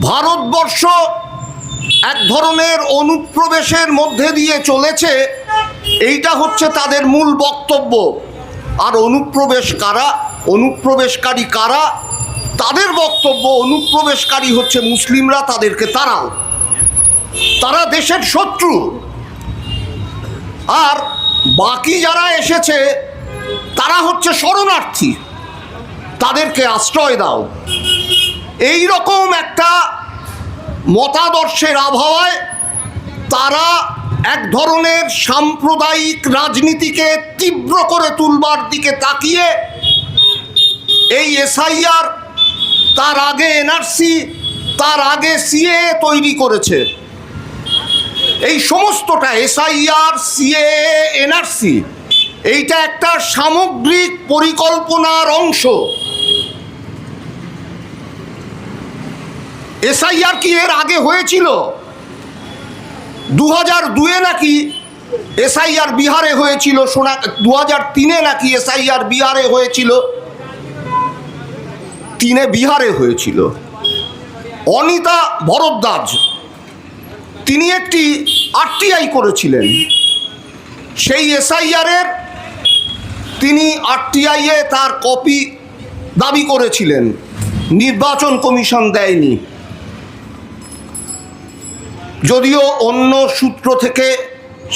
ভারতবর্ষ এক ধরনের অনুপ্রবেশের মধ্যে দিয়ে চলেছে। এইটা হচ্ছে তাদের মূল বক্তব্য। আর অনুপ্রবেশ কারা? অনুপ্রবেশকারী কারা? তাদের বক্তব্য, অনুপ্রবেশকারী হচ্ছে মুসলিমরা, তাদেরকে তারাও তারা দেশের শত্রু। আর বাকি যারা এসেছে, তারা হচ্ছে শরণার্থী। তাদেরকে আশ্রয় দাও। এই রকম একটা মতাদর্শের আবহাওয়ায় তারা এক ধরনের সাম্প্রদায়িক রাজনীতিকে তীব্র করে তুলবার দিকে তাকিয়ে এই এসআইআর, তার আগে এনআরসি, তার আগে সিএ তৈরি করেছে। এই সমস্তটা, এসআইআর, সিএ, এনআরসি, এইটা একটা সামগ্রিক পরিকল্পনার অংশ। এসআইআর কি এর আগে হয়েছিল? দু হাজার দুয়ে নাকি এসআইআর বিহারে হয়েছিল, শোনা দু হাজার তিনে নাকি এসআইআর বিহারে হয়েছিল? তিনে বিহারে হয়েছিল। অনিতা ভরদ্বাজ, তিনি একটি আরটিআই করেছিলেন। সেই এসআইআরের তিনি আরটিআইয়ে তার কপি দাবি করেছিলেন, নির্বাচন কমিশন দেয়নি। যদিও অন্য সূত্র থেকে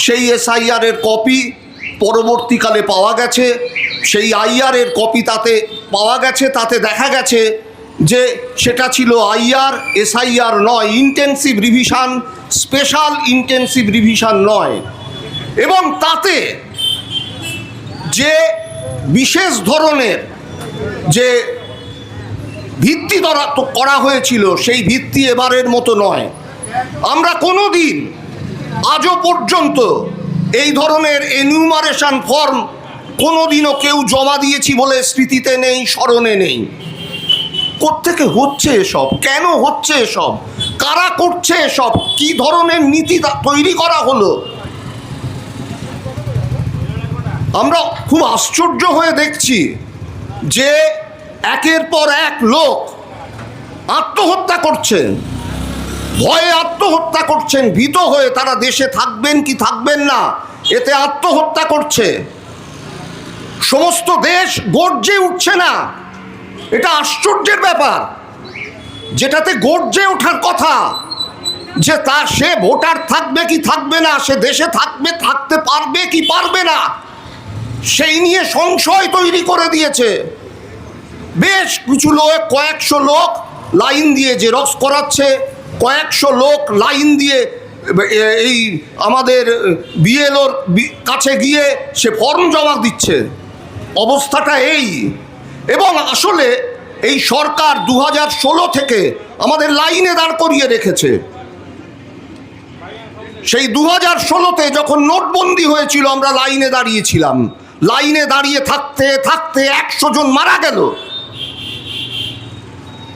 সেই এসআইআরের কপি পরবর্তীকালে পাওয়া গেছে, সেই আইআরের কপি তাতে পাওয়া গেছে, তাতে দেখা গেছে যে সেটা ছিল I R, S I R নয় intensive revision special intensive revision নয়। এবং তাতে যে বিশেষ ধরনের যে ভিত্তি করা হয়েছিল, সেই ভিত্তি এবারের মতো নয়। আমরা কোনো দিন আজও পর্যন্ত এই ধরনের এনিউমারেশন ফর্ম কোনো দিনও কেউ জমা দিয়েছি বলে স্মৃতিতে নেই, স্মরণে নেই। কোত্থেকে হচ্ছে এসব? কেন হচ্ছে এসব? কারা করছে এসব? কি ধরনের নীতি তৈরি করা হলো? আমরা খুব আশ্চর্য হয়ে দেখছি যে একের পর এক লোক আত্মহত্যা করছেন। ভয়ে আত্মহত্যা করছেন, ভীত হয়ে তারা দেশে থাকবেন কি থাকবেন না, এতে আত্মহত্যা করছে। সমস্ত দেশ গর্জে উঠছে না। এটা আশ্চর্যের ব্যাপার। যেটাতে গর্জে ওঠার কথা, যে তা সে ভোটার থাকবে কি থাকবে না, সে দেশে থাকবে, থাকতে পারবে কি পারবে না, সেই নিয়ে সংশয় তৈরি করে দিয়েছে। বেশ কিছু লোক, কয়েকশো লোক লাইন দিয়ে জেরক্স করাচ্ছে। কয়েকশো লোক লাইন দিয়ে এই আমাদের বিএলওর কাছে গিয়ে সে ফর্ম জমা দিচ্ছে। অবস্থাটা এই। এবং আসলে এই সরকার দু হাজার ষোলো থেকে আমাদের লাইনে দাঁড় করিয়ে রেখেছে। সেই দু হাজার ষোলোতে যখন নোটবন্দি হয়েছিল, আমরা লাইনে দাঁড়িয়েছিলাম। লাইনে দাঁড়িয়ে থাকতে থাকতে একশো জন মারা গেল।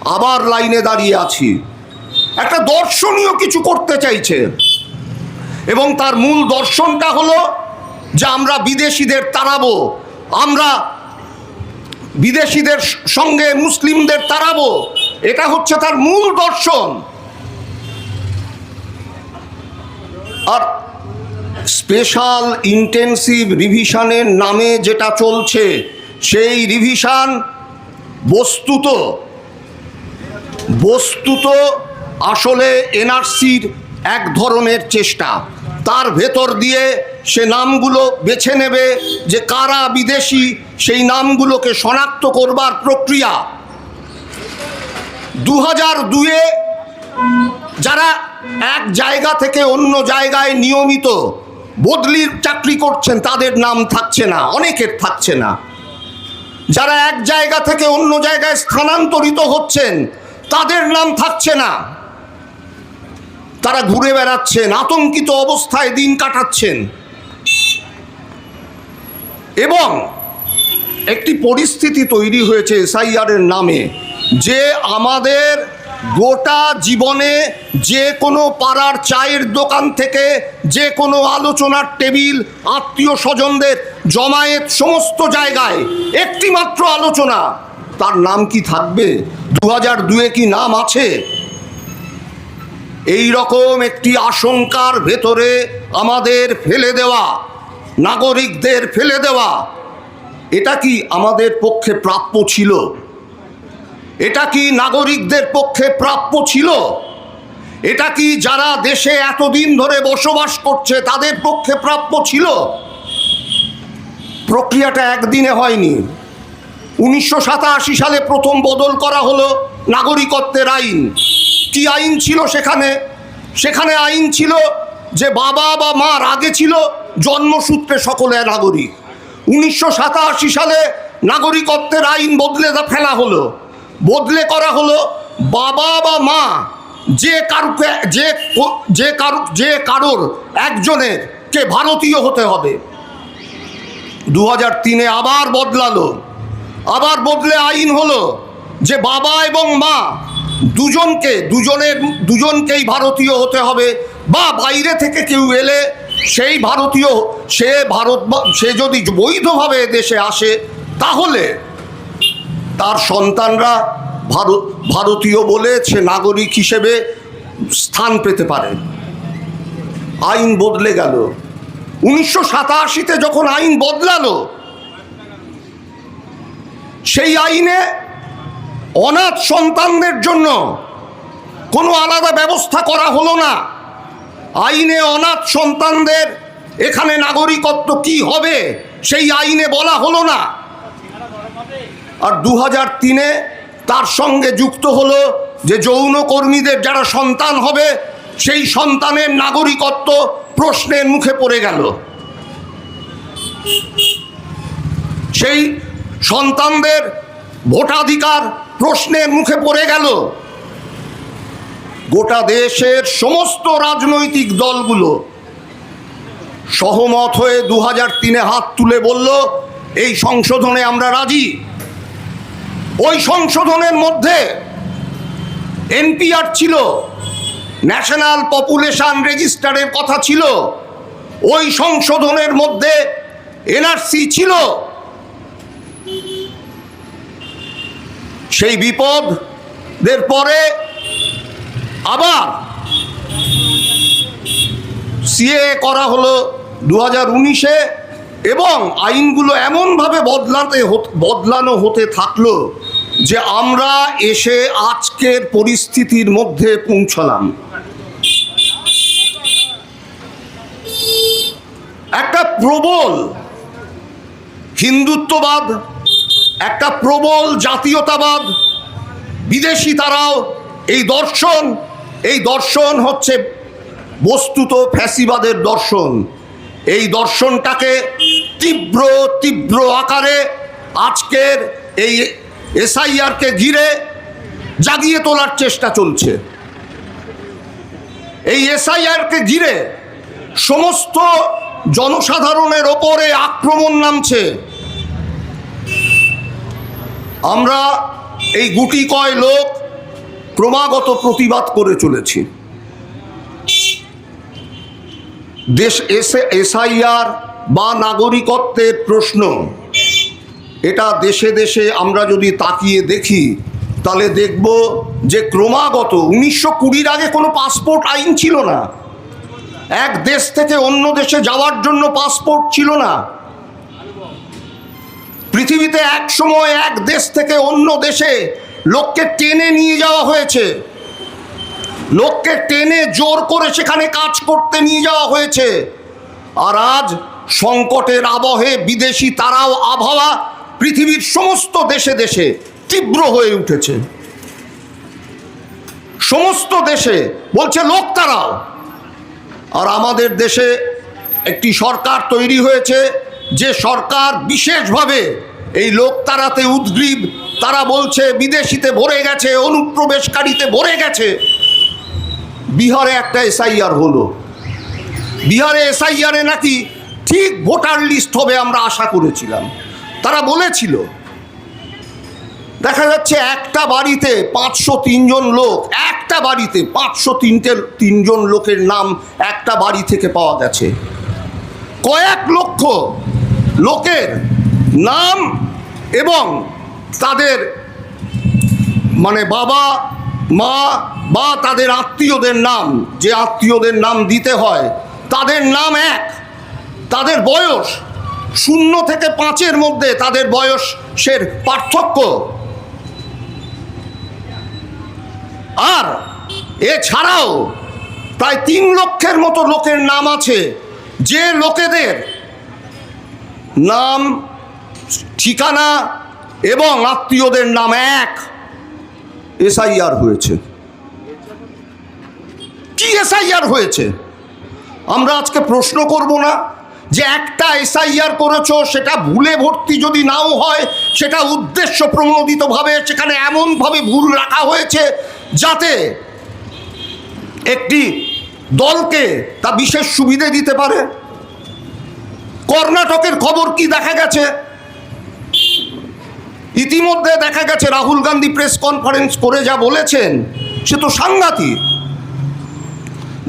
আবার লাইনে দাঁড়িয়ে আছি। একটা দর্শনীয় কিছু করতে চাইছে। এবং তার মূল দর্শনটা হলো যে আমরা বিদেশিদের তাড়াবো, আমরা বিদেশিদের সঙ্গে মুসলিমদের তাড়াবো, এটা হচ্ছে তার মূল দর্শন। আর স্পেশাল ইন্টেন্সিভ রিভিশনের নামে যেটা চলছে, সেই রিভিশন বস্তুত বস্তুত আসলে এনআরসির এক ধরনের চেষ্টা। তার ভেতর দিয়ে সে নামগুলো বেছে নেবে যে কারা বিদেশি, সেই নামগুলোকে শনাক্ত করবার প্রক্রিয়া। দু হাজার দুয়ে যারা এক জায়গা থেকে অন্য জায়গায় নিয়মিত বদলির চাকরি করছেন, তাদের নাম থাকছে না, অনেকের থাকছে না। যারা এক জায়গা থেকে অন্য জায়গায় স্থানান্তরিত হচ্ছেন, তাদের নাম থাকছে না। তারা ঘুরে বেড়াচ্ছেন, আতঙ্কিত অবস্থায় দিন কাটাচ্ছেন। এবং একটি পরিস্থিতি তৈরি হয়েছে এসআইআরের নামে, যে আমাদের গোটা জীবনে যে কোনো পাড়ার চায়ের দোকান থেকে যে কোনো আলোচনার টেবিল, আত্মীয় স্বজনদের জমায়েত সমস্ত জায়গায় একটি মাত্র আলোচনা, তার নাম কি থাকবে? দু হাজার দুয়ে কি নাম আছে? এই রকম একটি আশঙ্কার ভেতরে আমাদের ফেলে দেওয়া, নাগরিকদের ফেলে দেওয়া, এটা কি আমাদের পক্ষে প্রাপ্য ছিল? এটা কি নাগরিকদের পক্ষে প্রাপ্য ছিল? এটা কি যারা দেশে এতদিন ধরে বসবাস করছে, তাদের পক্ষে প্রাপ্য ছিল? প্রক্রিয়াটা একদিনে হয়নি। উনিশশো সাতাশি সালে প্রথম বদল করা হলো নাগরিকত্বের আইন। কি আইন ছিল সেখানে? সেখানে আইন ছিল যে বাবা বা মার আগে ছিল জন্মসূত্রে সকলে নাগরিক। উনিশশো সাতাশি সালে নাগরিকত্বের আইন বদলে ফেলা হলো। বদলে করা হলো বাবা বা মা যে কারুকে যে যে কারু যে কারোর একজনের কে ভারতীয় হতে হবে। দু তিনে আবার বদলালো। আবার বদলে আইন হলো যে বাবা এবং মা দুজনকে, দুজনের, দুজনকেই ভারতীয় হতে হবে। বা বাইরে থেকে কেউ এলে সেই ভারতীয়, সে ভারত সে যদি বৈধভাবে দেশে আসে, তাহলে তার সন্তানরা ভারত, ভারতীয় বলে সে নাগরিক হিসেবে স্থান পেতে পারে। আইন বদলে গেল। উনিশশো সাতাশিতে যখন আইন বদলালো, সেই আইনে অনাথ সন্তানদের জন্য কোনো আলাদা ব্যবস্থা করা হলো না। আইনে অনাথ সন্তানদের এখানে নাগরিকত্ব কি হবে সেই আইনে বলা হলো না। আর দু হাজার তিনে তার সঙ্গে যুক্ত হলো যে যৌনকর্মীদের যারা সন্তান হবে, সেই সন্তানের নাগরিকত্ব প্রশ্নের মুখে পড়ে গেল। সেই সন্তানদের ভোটাধিকার প্রশ্নের মুখে পড়ে গেল। গোটা দেশের সমস্ত রাজনৈতিক দলগুলো সহমত হয়ে দু হাজার তিনে হাত তুলে বলল, এই সংশোধনে আমরা রাজি। ওই সংশোধনের মধ্যে এনপিআর ছিল, ন্যাশনাল পপুলেশন রেজিস্টারের কথা ছিল, ওই সংশোধনের মধ্যে এনআরসি ছিল। সেই বিপদের পরে আবার সিএ করা হলো দু হাজার উনিশে এবং আইনগুলো এমনভাবে বদলাতে বদলানো হতে থাকল যে আমরা এসে আজকের পরিস্থিতির মধ্যে পৌঁছলাম। একটা প্রবল হিন্দুত্ববাদ একটা প্রবল জাতীয়তাবাদ। বিদেশি তারাও এই দর্শন এই দর্শন হচ্ছে বস্তুত ফ্যাসিবাদের দর্শন। এই দর্শনটাকে তীব্র তীব্র আকারে আজকের এই এসআইআরকে ঘিরে জাগিয়ে তোলার চেষ্টা চলছে। এই এসআইআরকে ঘিরে সমস্ত জনসাধারণের ওপরে আক্রমণ নামছে। আমরা এই গুটি কয় লোক ক্রমাগত প্রতিবাদ করে চলেছি। দেশ এসে, এসআইআর বা নাগরিকত্বের প্রশ্ন। এটা দেশে দেশে আমরা যদি তাকিয়ে দেখি, তাহলে দেখব যে ক্রমাগত উনিশশো কুড়ির আগে কোনো পাসপোর্ট আইন ছিল না। এক দেশ থেকে অন্য দেশে যাওয়ার জন্য পাসপোর্ট ছিল না। পৃথিবীতে এক সময় এক দেশ থেকে অন্য দেশে লোককে টেনে নিয়ে যাওয়া হয়েছে। লোককে টেনে জোর করে সেখানে কাজ করতে নিয়ে যাওয়া হয়েছে। আর আজ সংকটের আবহে বিদেশি তারাও আবহাওয়া পৃথিবীর সমস্ত দেশে দেশে তীব্র হয়ে উঠেছে। সমস্ত দেশে বলছে, লোক তারাও। আর আমাদের দেশে একটি সরকার তৈরি হয়েছে যে সরকার বিশেষভাবে এই লোক তারাতে উদ্গ্রীব, তারা বলছে বিদেশিতে ভরে গেছে, অনুপ্রবেশকারীতে ভরে গেছে। বিহারে একটা এসআইআর হলো। বিহারে এসআইআরে নাকি ঠিক ভোটার লিস্ট হবে আমরা আশা করেছিলাম। তারা বলেছিল, দেখা যাচ্ছে একটা বাড়িতে পাঁচশো তিনজন লোক, একটা বাড়িতে পাঁচশো তিনটে তিনজন লোকের নাম একটা বাড়ি থেকে পাওয়া গেছে। কয়েক লক্ষ লোকের নাম এবং তাদের মানে বাবা, মা বা তাদের আত্মীয়দের নাম, যে আত্মীয়দের নাম দিতে হয়, তাদের নাম এক। তাদের বয়স শূন্য থেকে পাঁচের মধ্যে তাদের বয়সের পার্থক্য। আর এছাড়াও প্রায় তিন লক্ষের মতো লোকের নাম আছে, যে লোকেদের নাম, ঠিকানা এবং আত্মীয়দের নাম এক। এসআইআর হয়েছে। কি এসআইআর হয়েছে? আমরা আজকে প্রশ্ন করব না যে একটা এসআইআর করেছ, সেটা ভুলে ভর্তি যদি নাও হয়, সেটা উদ্দেশ্য প্রণোদিতভাবে সেখানে এমনভাবে ভুল রাখা হয়েছে যাতে একটি দলকে তা বিশেষ সুবিধে দিতে পারে। কর্ণাটকের খবর কি দেখা গেছে? ইতিমধ্যে দেখা গেছে রাহুল গান্ধী প্রেস কনফারেন্স করে যা বলেছেন, সে তো সাংঘাতিক।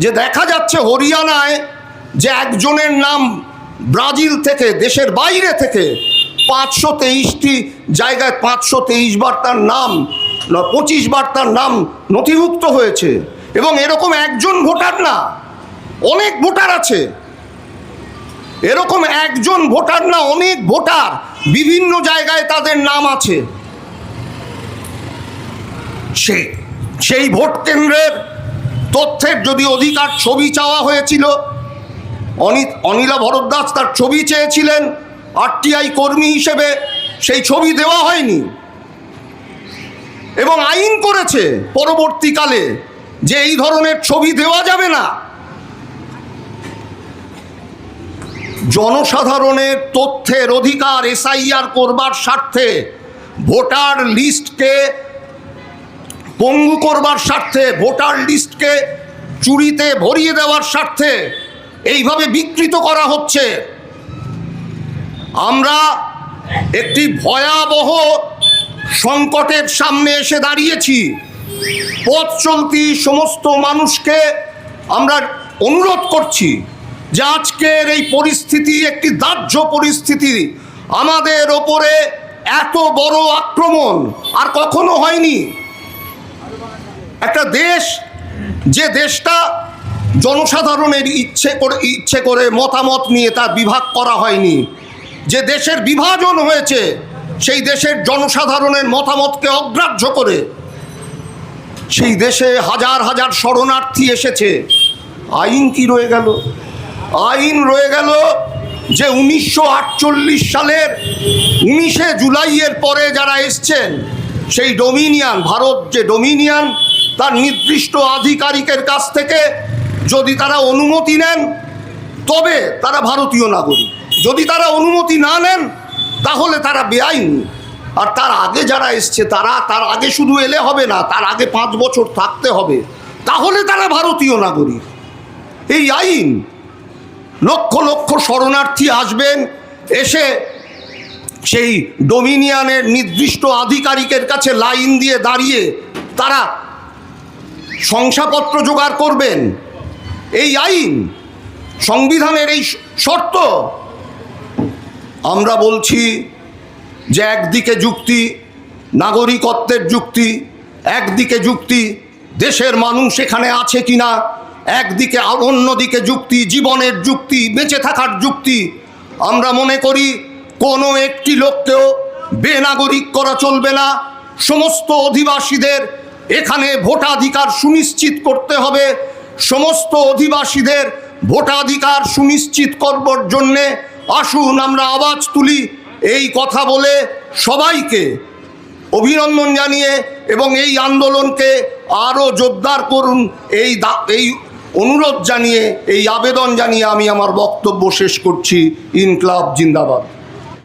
যে দেখা যাচ্ছে হরিয়ানায় যে একজনের নাম ব্রাজিল থেকে, দেশের বাইরে থেকে পাঁচশো তেইশটি জায়গায় পাঁচশো তেইশ বার তার নাম পঁচিশ বার তার নাম নথিভুক্ত হয়েছে। এবং এরকম একজন ভোটার না, অনেক ভোটার আছে। এরকম একজন ভোটার না, অনেক ভোটার বিভিন্ন জায়গায় তাদের নাম আছে। সে, সেই ভোট কেন্দ্রের তথ্যের যদি অধিকার ছবি চাওয়া হয়েছিল, অনি, অনিলা ভরদ্বাজ তার ছবি চেয়েছিলেন আরটিআই কর্মী হিসেবে সেই ছবি দেওয়া হয়নি। এবং আইন করেছে পরবর্তীকালে যে এই ধরনের ছবি দেওয়া যাবে না। জনসাধারণের তথ্যের অধিকার এসআইআর করবার স্বার্থে, ভোটার লিস্টকে পঙ্গু করবার স্বার্থে, ভোটার লিস্টকে চুরিতে ভরিয়ে দেওয়ার স্বার্থে এইভাবে বিকৃত করা হচ্ছে। আমরা একটি ভয়াবহ সংকটের সামনে এসে দাঁড়িয়েছি। পথ চলতি সমস্ত মানুষকে আমরা অনুরোধ করছি। যে আজকের এই পরিস্থিতি একটি দাহ্য পরিস্থিতি। আমাদের ওপরে এত বড় আক্রমণ আর কখনো হয়নি। একটা দেশ, যে দেশটা জনসাধারণের ইচ্ছে করে ইচ্ছে করে মতামত নিয়ে তার বিভাগ করা হয়নি। যে দেশের বিভাজন হয়েছে, সেই দেশের জনসাধারণের মতামতকে অগ্রাহ্য করে, সেই দেশে হাজার হাজার শরণার্থী এসেছে। আইন কি রয়ে গেল? আইন রয়ে গেল যে উনিশশো আটচল্লিশ সালের উনিশে জুলাইয়ের পরে যারা এসছেন, সেই ডোমিনিয়ান, ভারত যে ডোমিনিয়ান, তার নির্দিষ্ট আধিকারিকের কাছ থেকে যদি তারা অনুমতি নেন, তবে তারা ভারতীয় নাগরিক। যদি তারা অনুমতি না নেন, তাহলে তারা বেআইনি। আর তার আগে যারা এসছে, তারা তার আগে শুধু এলে হবে না, তার আগে পাঁচ বছর থাকতে হবে। তাহলে তারা ভারতীয় নাগরিক। এই আইন লক্ষ লক্ষ শরণার্থী আসবেন, এসে সেই ডোমিনিয়ানের নির্দিষ্ট আধিকারিকের কাছে লাইন দিয়ে দাঁড়িয়ে তারা শংসাপত্র জোগাড় করবেন। এই আইন, সংবিধানের এই শর্ত, আমরা বলছি যে একদিকে যুক্তি, নাগরিকত্বের যুক্তি, একদিকে যুক্তি, দেশের মানুষ এখানে আছে কিনা একদিকে অন্যদিকে যুক্তি, জীবনের যুক্তি, বেঁচে থাকার যুক্তি। আমরা মনে করি, কোনো একটি লোককেও বেনাগরিক করা চলবে না। সমস্ত অধিবাসীদের এখানে ভোটাধিকার সুনিশ্চিত করতে হবে। সমস্ত অধিবাসীদের ভোটাধিকার সুনিশ্চিত করবার জন্যে আসুন আমরা আওয়াজ তুলি এই কথা বলে সবাইকে। অভিনন্দন জানিয়ে এবং এই আন্দোলনকে আরও জোরদার করুন। এই এই অনুরোধ জানিয়ে এই আবেদন জানিয়ে আমি আমার বক্তব্য শেষ করছি। ইনকলাব জিন্দাবাদ।